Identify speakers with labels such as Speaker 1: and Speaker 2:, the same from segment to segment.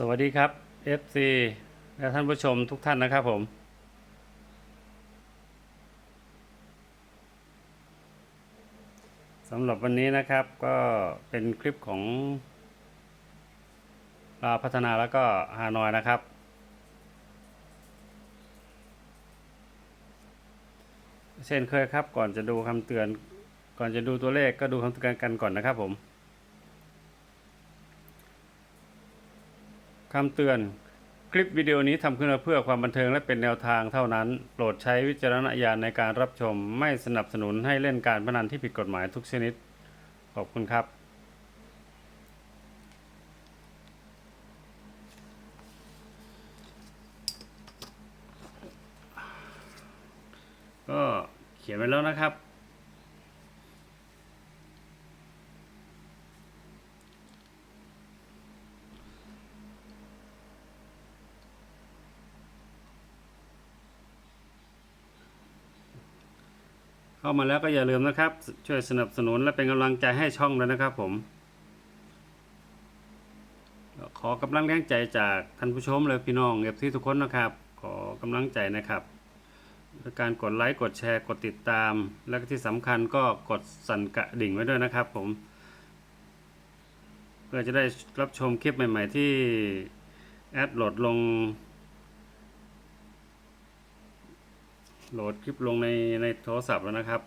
Speaker 1: สวัสดีครับ FC และท่านผู้ชมทุกท่านนะครับผม สำหรับวันนี้นะครับก็เป็นคลิปของลาพัฒนาแล้วก็ฮานอยนะครับ เช่นเคยครับก่อนจะดูคำเตือน ก่อนจะดูตัวเลขก็ดูคำเตือนกันก่อนนะครับผมำเตือน คลิปวิดีโอนี้ทำขึ้นมาเพื่อความบันเทิงและเป็นแนวทางเท่านั้น โปรดใช้วิจารณญาณในการรับชม ไม่สนับสนุนให้เล่นการพนันที่ผิดกฎหมายทุกชนิด ขอบคุณครับ ก็เขียนไว้แล้วนะครับ เข้ามาแล้วก็อย่าลืมนะครับ ช่วยสนับสนุนและเป็นกำลังใจให้ช่องด้วยนะครับผม ขอกำลังแรงใจจากท่านผู้ชมเลยพี่น้องเอฟซีทุกคนนะครับ ขอกำลังใจนะครับด้วยการกดไลค์กดแชร์กดติดตาม และที่สำคัญก็กดสั่นกระดิ่งไว้ด้วยนะครับผมเพื่อจะได้รับชมคลิปใหม่ ๆ ที่แอดโหลดลง โหลดคลิปลงในในโทรศัพท์แล้วนะครับ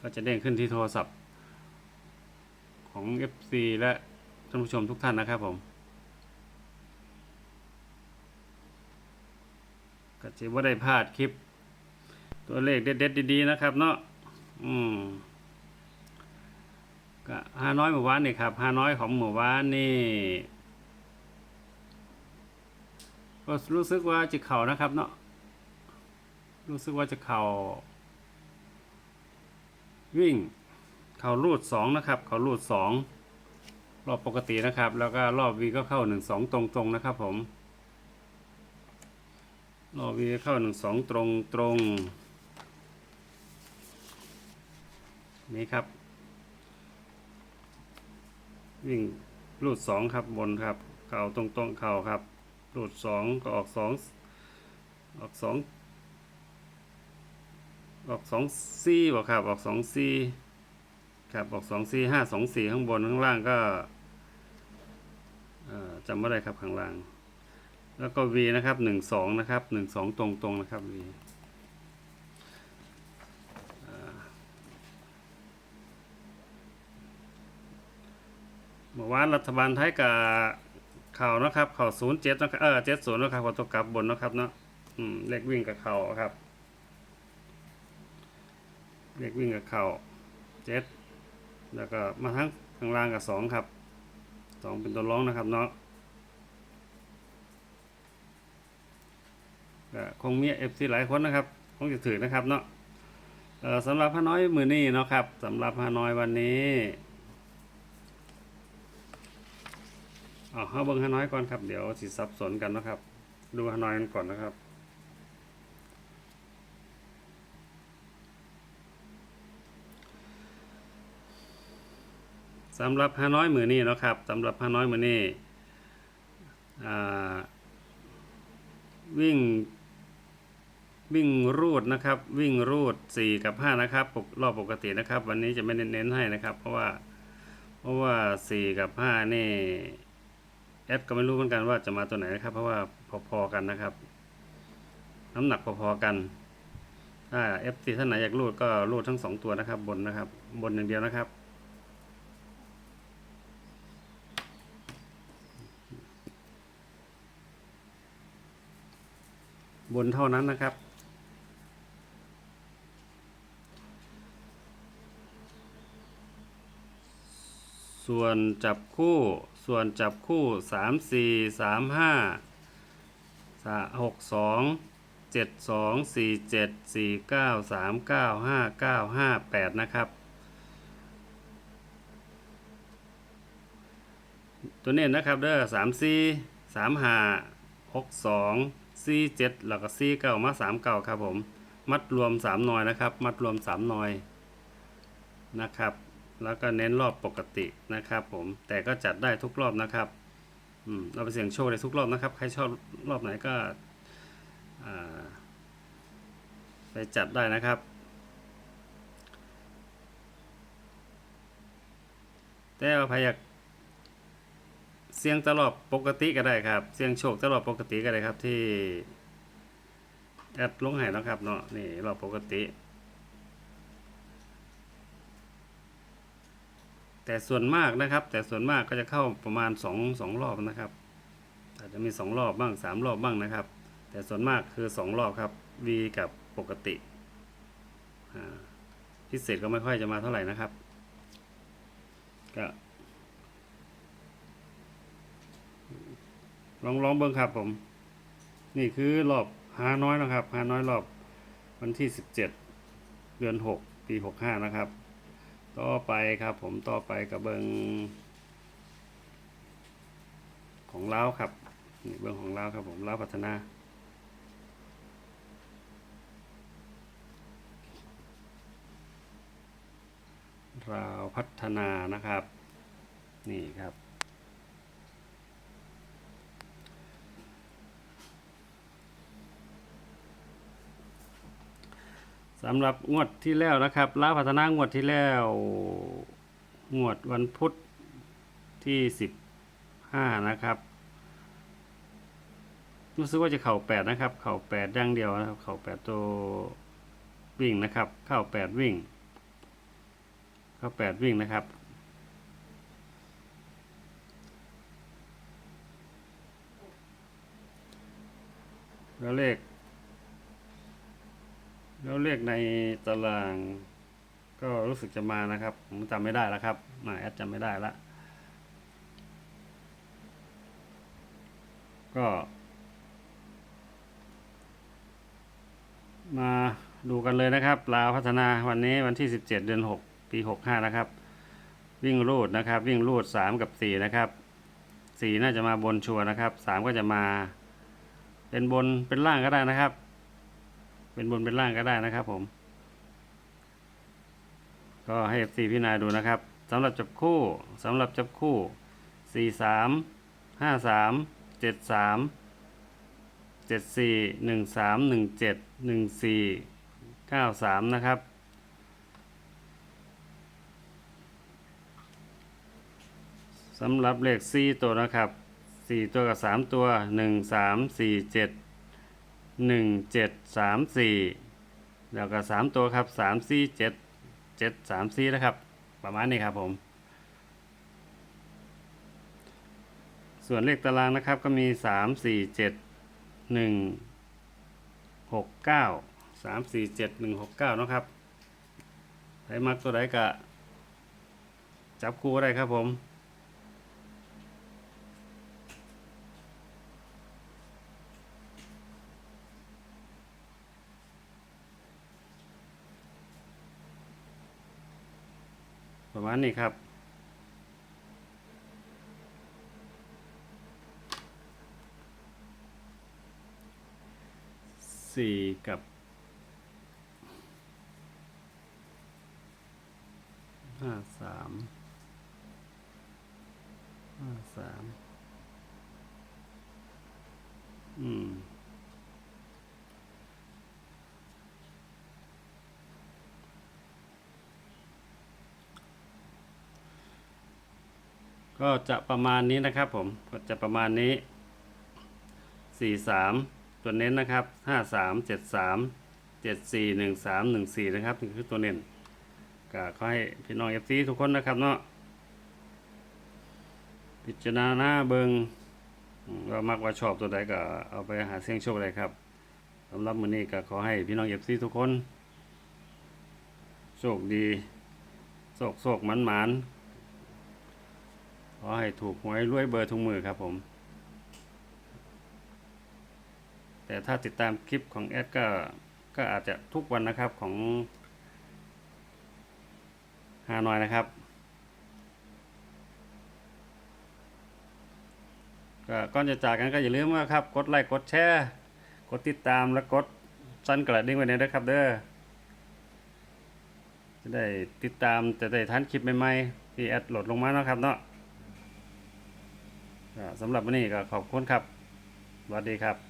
Speaker 1: ก็จะเด้งขึ้นที่โทรศัพท์ของ FC และท่านผู้ชมทุกท่านนะครับผม ก็จะว่าได้พลาดคลิป ตัวเลขเด็ดๆดีๆนะครับเนาะ อืมก็ฮาน้อยหมู่บ้านนี่ครับฮาน้อยของหมู่บ้านนี่ก็รู้สึกว่าจะเข่านะครับเนาะ รู้สึกว่าจะเข่าวิ่ง เข่ารูดสองนะครับ เข่ารูดสองรอบปกตินะครับ แล้วก็รอบวีก็เข้าหนึ่งสองตรงๆนะครับผมรอบวีเข้าหนึ่งสองตรงตรงนี่ครับ วิ่งรูดสองครับบนครับ เข่าตรงตรงๆเข่าครับรูดสองก็ออกสองออกสอง ออกสองซี่บอกครับ ออกสองซี่ครับ ออกสองซี่ห้าสองสี่ข้างบนข้างล่างก็จำไม่ได้ครับข้างล่าง แล้วก็ V นะครับหนึ่งสองนะครับหนึ่งสองตรงตรงนะครับ V เมื่อวานรัฐบาลไทยกับเข่านะครับเข่าศูนย์เจ็ดนะครับเออเจ็ดศูนย์นะครับขอตกลับบนนะครับเนาะเลขวิ่งกับเข่าครับ เลขวิ่งกับเข่าเจ็ดแล้วก็มาทั้งข้างล่างกับสองครับสองเป็นตัวร้องนะครับเนาะก็คงมีเอฟซีหลายคนนะครับคงจะถือนะครับเนาะสำหรับพระน้อยมือนี้เนาะครับสำหรับพระน้อยวันนี้อ๋อเอาเบิ้งฮาน้อยก่อนครับ เดี๋ยวสิสับสนกันนะครับ ดูฮานอยกันก่อนนะครับ สำหรับฮาน้อยมือนี้เนะครับสำหรับฮาน้อยมือนี่วิ่งวิ่งรูดนะครับ วิ่งรูด 4 กับ 5 นะครับปกรอบปกตินะครับ วันนี้จะไม่เน้นให้นะครับ เพราะว่าเพราะว่า 4 กับ 5 นี่แอปก็ไม่รู้เหมือนกันว่าจะมาตัวไหนนะครับ เพราะว่าพอๆกันนะครับ น้ำหนักพอๆกันถ้า FC ท่านไหนอยากรูดก็รูดทั้งสองตัวนะครับ บนนะครับ บนอย่างเดียวนะครับ นเท่านั้นนะครับ ส่วนจับคู่ ส่วนจับคู่สามสี่สามห้าหกสองเจ็ดสองสี่เจ็ดสี่เก้าสามเก้าห้าเก้าห้าแปดนะครับ ตัวเนี้นะครับเด้อสามสี่สามห้าหกสอง สี่เจ็ดแล้วก็สี่เก้ามาสามเก้าครับผม มัดรวมสามหน่อยนะครับ มัดรวมสามหน่อยนะครับ แล้วก็เน้นรอบปกตินะครับผม แต่ก็จัดได้ทุกรอบนะครับอืมเราไปเสี่ยงโชคได้ทุกรอบนะครับ ใครชอบรอบไหนก็อ่าไปจัดได้นะครับแต่ว่าใครอยาก เสียงตลอดปกติก็ได้ครับ เสียงโชคตลอดปกติก็ได้ครับที่แอดลงให้นะครับเนาะนี่รอบปกติ แต่ส่วนมากนะครับ แต่ส่วนมากก็จะเข้าประมาณสองสองรอบนะครับอาจจะมีสองรอบบ้างสามรอบบ้างนะครับ แต่ส่วนมากคือสองรอบครับ V กับปกติพิเศษก็ไม่ค่อยจะมาเท่าไหร่นะครับ ก็ ลองลองเบิ้งครับผม นี่คือรอบหาน้อยนะครับหาน้อยรอบวันที่สิบเจ็ดเดือนหกปีหกห้านะครับ ต่อไปครับผมต่อไปกับเบิงของเล้าครับนี่เบิงของเล้าครับผมเล้าพัฒนาราวพัฒนานะครับ นี่ครับ สำหรับงวดที่แล้วนะครับลาวพัฒนางวดที่แล้วงวดวันพุธที่สิบห้านะครับรู้สึกว่าจะเข่าแปดนะครับ เข่าแปดอย่างเดียวนะครับ เข่าแปดตัววิ่งนะครับ เข้าแปดวิ่ง เข้าแปดวิ่งนะครับ แล้วเลข แล้วเลขในตารางก็รู้สึกจะมานะครับ ผมจำไม่ได้แล้วครับมาแอดจำไม่ได้ละก็ มาดูกันเลยนะครับลาวพัฒนาวันนี้วันที่ 17 เดือน6 ปี 65 นะครับ วิ่งรูดนะครับ วิ่งรูด 3 กับ 4 นะครับ 4 น่าจะมาบนชัวนะครับ 3 ก็จะมา เป็นบนเป็นล่างก็ได้นะครับ เป็นบนเป็นล่างก็ได้นะครับผม ก็ให้ FC พี่นายดูนะครับสำหรับจับคู่สำหรับจับคู่ 4 3 5 3 7 3 7 4 1 3 1 7 1 4 9 3 นะครับ สำหรับเลข 4 ตัวนะครับ 4 ตัวกับ 3 ตัว 1 3 4 7 หนึ่งเจ็ดสามสี่แล้วก็สามตัวครับสามสี่เจ็ดเจ็ดสามสี่นะครับ ประมาณนี้ครับผม ส่วนเลขตารางนะครับก็มีสามสี่เจ็ดหนึ่งหกเก้าสามสี่เจ็ดหนึ่งหกเก้านะครับใครมักตัวใดก็จับคู่ได้ครับผม มาณนี้ครับ สี่กับห้าสามห้าสามอืม ก็จะประมาณนี้นะครับผมก็จะประมาณนี้สี่สามตัวเน้นนะครับห้าสามเจ็ดสามเจ็ดสี่หนึ่งสามหนึ่งสี่นะครับนี่คือตัวเน้นก็ขอให้พี่น้องเอฟซีทุกคนนะครับเนาะพิจารณาเบิงอืมว่ามักว่าชอบตัวใดก็เอาไปหาเสี่ยงโชคเลยครับสำหรับมื้อนี้ก็ขอให้พี่น้องเอฟซีทุกคน โชคดี โชคโชคหมันหมัน ขอให้ถูกหวยรวยเบอร์ทุกมือครับผม แต่ถ้าติดตามคลิปของแอดก็ก็อาจจะทุกวันนะครับของฮานอยนะครับ ก็ก่อนจะจากกันก็อย่าลืมว่าครับ กดไลค์กดแชร์กดติดตามและกดสั่นกระดิ่งไว้ด้วยนะครับเด้อจะได้ติดตามจะได้ทันคลิปใหม่ๆที่แอดโหลดลงมาเนาะครับเนาะ สำหรับวันนี้ก็ขอบคุณครับสวัสดีครับ